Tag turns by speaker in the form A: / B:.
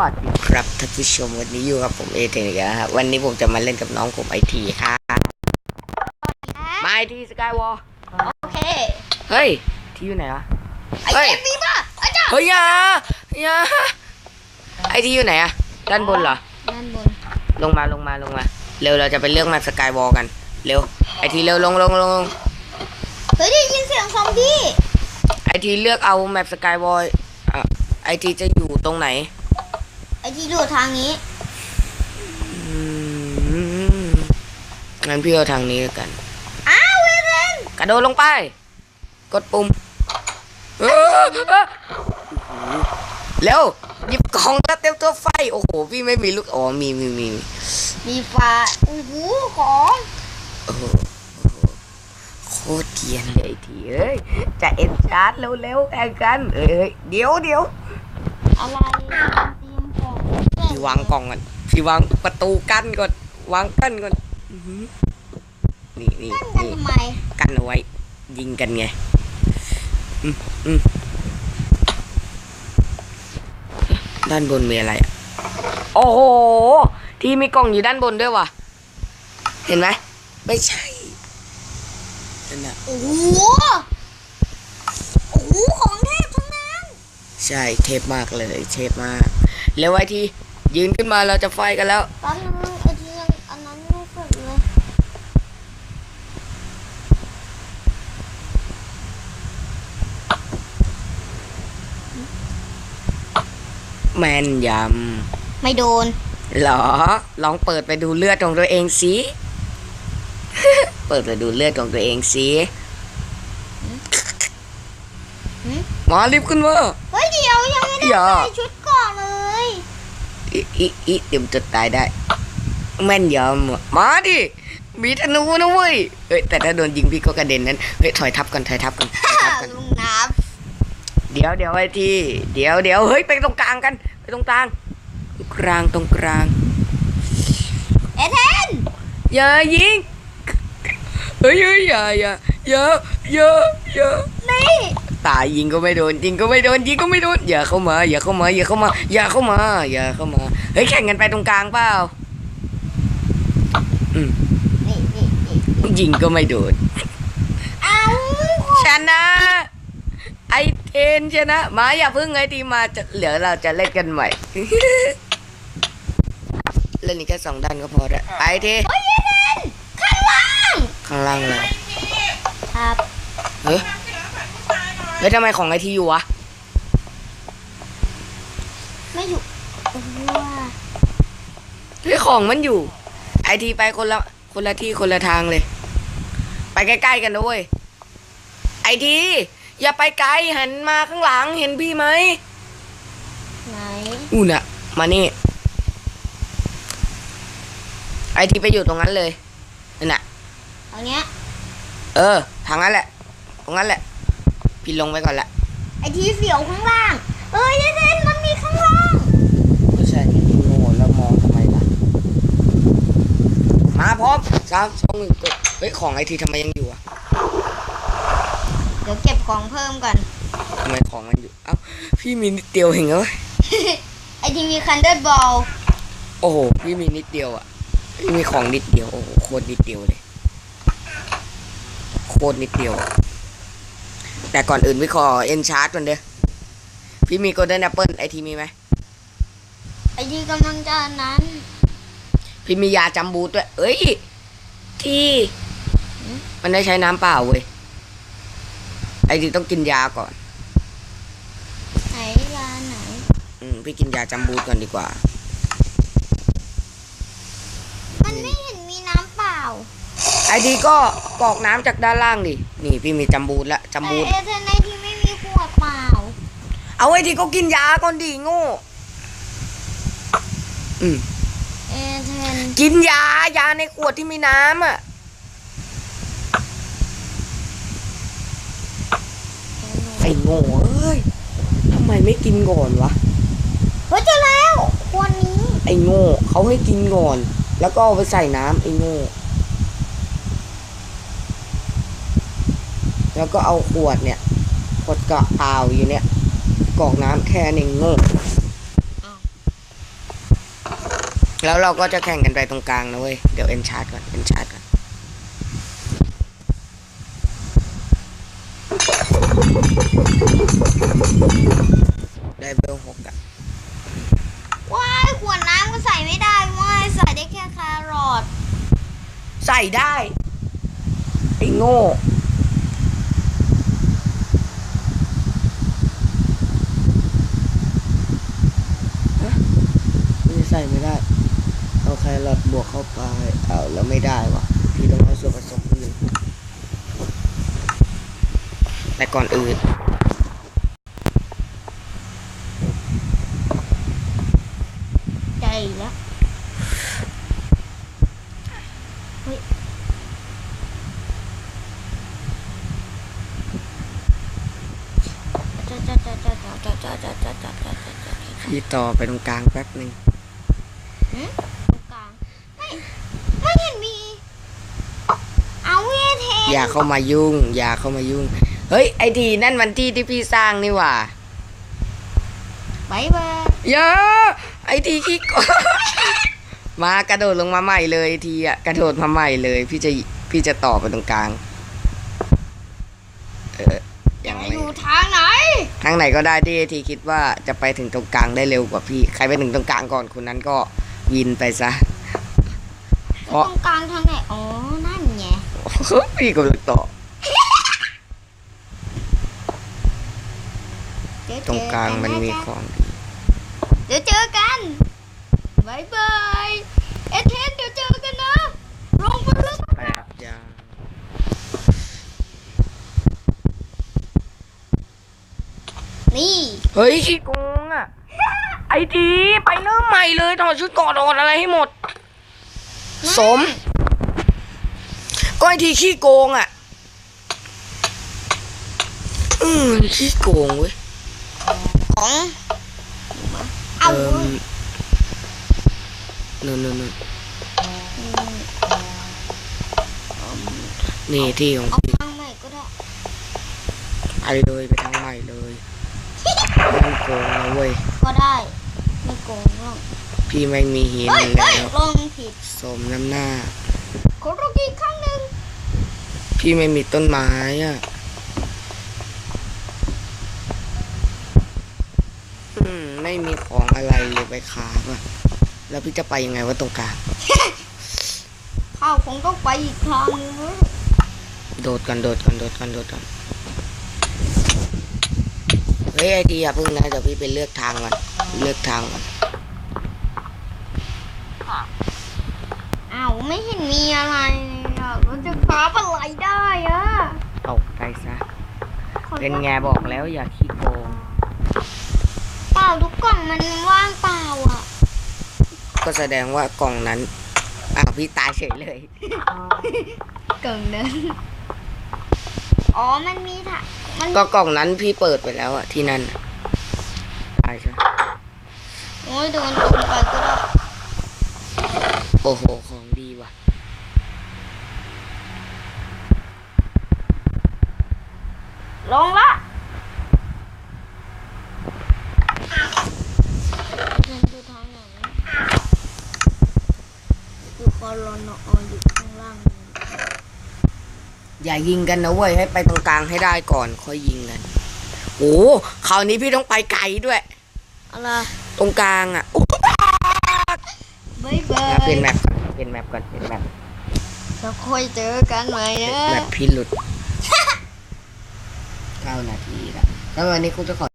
A: วัสดีครับท่านผู้ชมวันนี้อยู่กับผมเอเทนอีกแล้วครับวันนี้ผมจะมาเล่นกับน้องผมไอทีครับมาไอทีสกายวอล
B: โอเค
A: เฮ้ย ที่อยู่ไหนวะ
B: ไอ
A: เฮ้ย
B: เกมมีป่ะอาจารย์
A: เฮ้ยอยาอยาไอทีอยู่ไหนอะด้านบนเหรอ
B: ด้านบน
A: ลงมาลงมาลงมา เร็วเราจะไปเลือกมาสกายวอลกัน เร็ว ไอทีเร็วลงลงลงลง
B: เฮ้ยได้ยินเสียงซอมบี้
A: ไอทีเลือกเอาแมปสกายวอลไอทีจะอยู่ตรงไหน
B: ไอที่ดูทางนี้
A: อืมงั้นพี่เอาทางนี้แล้วกัน
B: อ้าวเวเรน
A: กระโดดลงไป กดปุ่มเออเออโอ้โหเร็วหยิบกล่องแล้วเต็มตัวไฟ โอ้โห พี่ไม่มีลูก อ๋อ มีมีมีมี
B: มีฟ้าโอ้โหของ
A: โอ้โหโอ้โหโคตรเทียนเลยทีเอ้ย จะเอ็นชาร์จเร็วๆแข่งกัน เอ้ย เดี๋ยวเดี๋ยว
B: อะไร
A: วางกล่องก่อนพี่วางประตูกั้นก่อนวางกั้นก่อนอื้อหือนี่นี่
B: นั่นกัน
A: นี่
B: ทำไม
A: กันเอาไว้ ยิงกันไงอืมอืมด้านบนมีอะไรอะโอ้โหที่มีกล่องอยู่ด้านบนด้วยว่ะ เห็นไหมไม่ใช่นั่นน่ะ
B: โอ้โหโอ้โหของเทพทั้งนั้น
A: ใช่เทพมากเลย เทพมาก แล้วไว้ที่ ยืนขึ้นมาเราจะไฟกันแล้ว
B: แป๊บนึงไอที่ยังอันนั้นไม่เสร็จเลย
A: แมนย
B: ไม่โดนำ
A: เหรอ ลองเปิดไปดูเลือดของตัวเองสิ เปิดไปดูเลือดของตัวเองสิ
B: หืม
A: มารีบขึ้นมา
B: เฮ้ยเดี๋ยวยังไม่ได้
A: อย่า
B: ใส่ชุดก่อนเลย
A: อีอีอีเดี๋ยวมันจะตายได้แม่นยำอะมาดิมีธนูนะเว้ยเฮ้ยแต่ถ้าโดนยิงพี่ก็กระเด็นนั้นเฮ้ยถอยทับกันถอยทับกันถอยทับกัน
B: ลุงน้
A: เดี๋ยวเดี๋ยวไอ้ทีเดี๋ยวเดี๋ยวเฮ้ยไปตรงกลางกันไปตรงกลางกลางตรงกลางำ
B: เอเทน
A: อย่ายิงเฮ้ยเฮ้ยอย่าอย่าอย่าอย่าอย่า
B: นี่
A: ตายยิงก็ไม่โดนยิงก็ไม่โดนยิงก็ไม่โดนอย่าเข้ามา อย่าเข้ามา อย่าเข้ามา อย่าเข้ามา อย่าเข้ามา เฮ้ยแข่งกันไปตรงกลางเปล่าอืม
B: นี่นี่นี่
A: ยิงก็ไม่โดน
B: เอา
A: ชนะ ไอเทนชนะ มาอย่าพึ่งไอทีมาจะเหลือเราจะเล่นกันใหม่เล่นอีกแค่สองด้านก็พอแล้วไอเท
B: เฮ้ยเอเทนข้างล่าง
A: ข้างล่างเลย
B: ครับ
A: เฮ้ย เฮ้ยทำไมของไอทีอยู่วะ
B: ไม่อยู่โอ้โหว่า
A: เฮ้ยของมันอยู่ ไอทีไปคนละคนละที่คนละทางเลย ไปใกล้ๆกันนะเว้ยไอที อย่าไปไกลหันมาข้างหลังเห็นพี่ไหม
B: ไหน
A: อู้น่ะ มานี่ ไอทีไปอยู่ตรงนั้นเลยนั่นน่ะ
B: ตรงเนี้ย
A: เออทางนั้นแหละ ตรงนั้นแหละ พี่ลงไปก่อนละ
B: ไอที่เสียวข้างล่าง เอ้ยเอเทนมันมีข้างล่าง
A: ไม่ใช่พี่โง่แล้วมองทำไมล่ะ มาพร้อมสามสองหนึ่งกดเฮ้ยของไอทีทำไมยังอยู่อะ
B: เดี๋ยวเก็บของเพิ่มก่อน
A: ทำไมของมันอยู่ เอ้าพี่มีนิดเดียวเองเหรอ
B: ไอที่มีคันเดอร์บอล
A: โอ้โหพี่มีนิดเดียวอะพี่มีของนิดเดียวโอ้โหโคตรนิดเดียวเลย โคตรนิดเดียว แต่ก่อนอื่นพี่ขอเอ็นชาร์จก่อนเด้อพี่มีโกลเด้นแอปเปิลไอทีมีไหม
B: ไอที่กำลังจะอันนั้น
A: พี่มียาจำบูทด้วย เอ้ย ที่ มันได้ใช้น้ำเปล่าเว้ย ไอทีต้องกินยาก่อน
B: ไหนยาไหน
A: อืม พี่กินยาจำบูทก่อนดีกว่า
B: มันไม่เห็นมีน้ำเปล่า
A: ไอทีก็กรอกน้ำจากด้านล่างดินี่พี่มีจำบูทละจำ
B: ไอ
A: บูท
B: เอเทนไอที่ไม่มีขวดเปล่า
A: เอาไอทีก็กินยาก่อนดิโง่อืม
B: เอเทน
A: กินยายาในขวดที่มีน้ำอะไอ้โง่เอ้ยทำไมไม่กินก่อนวะ
B: เฮ้ยเจอแล้วขวดนี้
A: ไอ้โง่เขาให้กินก่อน แล้วก็เอาไปใส่น้ำไอ้โง่ แล้วก็เอาขวดเนี่ยขวดกระเปล่าอยู่เนี่ยกรอกน้ำแค่นี้โง่
B: อ้าว
A: แล้วเราก็จะแข่งกันไปตรงกลางนะเว้ย เดี๋ยวเอ็นชาร์จก่อน เอ็นชาร์จก่อน ได้เบลหกอะ
B: ว้ายขวดน้ำก็ใส่ไม่ได้ว้ายใส่ได้แค่แครอท
A: ใส่ได้ ไอ้โง่ ไม่ไม่ได้ เอาแครอทบวกเข้าไปเอาแล้วไม่ได้วะพี่ต้องเอาส่วนผสมอื่นแต่ก่อนอื่น
B: ใจแล้วเฮ้ยจ้าจ้าจ้าจ้าจ้าจ้าจ้าจ้าจ้าจ้าจ้าจ้าจ้า
A: พี่ต่อไปตรงกลางแป๊บหนึ่ง
B: หืมตรงกลางไม่ไม่เห็นมี เอาเวทเทน
A: อย่าเข้ามายุ่ง อย่าเข้ามายุ่ง เฮ้ย ไอทีนั่นมันที่ที่พี่สร้างนี่หว่า
B: บายบาย
A: อย่าไอทีขี้โกงมากระโดดลงมาใหม่เลยไอ้ทีอะกระโดดมาใหม่เลย พี่จะพี่จะต่อไปตรงกลาง เออยัง
B: จะ
A: ไม่
B: อยู่ทางไหน
A: ทางไหนก็ได้ที่ไอทีคิดว่าจะไปถึงตรงกลางได้เร็วกว่าพี่ ใครไปถึงตรงกลางก่อนคนนั้นก็วินไปซะเพราะ
B: ตรงกลางทางไหน อ๋อ นั่นไง
A: พี่กำลังต่อ
B: เดี๋ยว
A: ตรงกลาง
B: เจอ
A: มันมีะข
B: จ๊ะ
A: องดี
B: เดี๋ยวเจอกันบายบายเอเทนเดี๋ยวเจอกันนะลงไปเลย
A: ไปครับยา
B: นี่
A: เฮ้ยขี้โกงอะ ไอทีไปเริ่มใหม่เลยถอดชุดก่อนถอดอะไรให้หมด สม ก็ไอทีขี้โกงอะ อืมขี้โกงเว้ย
B: ของเอา
A: เอิ่มนู่นนู่นนู่นนี่ที่ของ
B: เอา
A: พี่
B: ทางใหม่ก็ได้
A: ไปเลยไปทางใหม่เลยมันโกงนะเว้ย
B: ก็ได้ ไม่โกงหรอก
A: พี่ไม่มีหิน
B: เฮ้ย
A: แล้
B: เฮ้ยวลงผิด
A: สมน้ำหน้า
B: ขอรอกอีกครั้ง หนึ่ง
A: พี่ไม่มีต้นไม้อะอืมไม่มีของอะไรเลยไปขาบอะ แล้วพี่จะไปยังไงวะตรงกลาง
B: ข้าวคงต้องไปอีกทางนึงเว้ย
A: โดดกันโดดกันโดดกันโดดกันเฮ้ยไอเดียพึ่งนะเดี๋ยวพี่ไปเลือกทางก่อนเลือกทางก่อน
B: อ้าวไม่เห็นมีอะไรเลยอะ เราจะคราบอะไรได้อะ
A: ตกไปซะ เป็นไงบอกแล้วอย่าขี้โกง
B: เปล่าทุกกล่องมันว่างเปล่าอะ
A: ก็แสดงว่ากล่องนั้น อ้าวพี่ตายเฉยเลย
B: กล่องนั้น อ๋อมันมีถ่ะมัน
A: ก็กล่องนั้นพี่เปิดไปแล้วอะที่นั่นน่ะตายใช่
B: โอ้ยเดินตรงไปก็ได้
A: โอ้โห ของดีว่ะ
B: ลงละเดินดูทางไหน ดูคอรอนออยู่ข้างล่าง
A: อย่ายิงกันนะเว้ยให้ไปตรงกลางให้ได้ก่อน ค่อยยิงกันโอ้คราวนี้พี่ต้องไปไกลด้วย
B: อะไร
A: ตรงกลางอะโอ้
B: บายบา
A: เปลี่ย
B: ย
A: นแมปก่อนเปลี่ยนแมปก่อนเปลี่ยนแมป
B: แล้วค่อยเจอกันใหม่นะ
A: แมปพี่หลุดเก้านาทีแล้วแล้ววันนี้กูจะขอ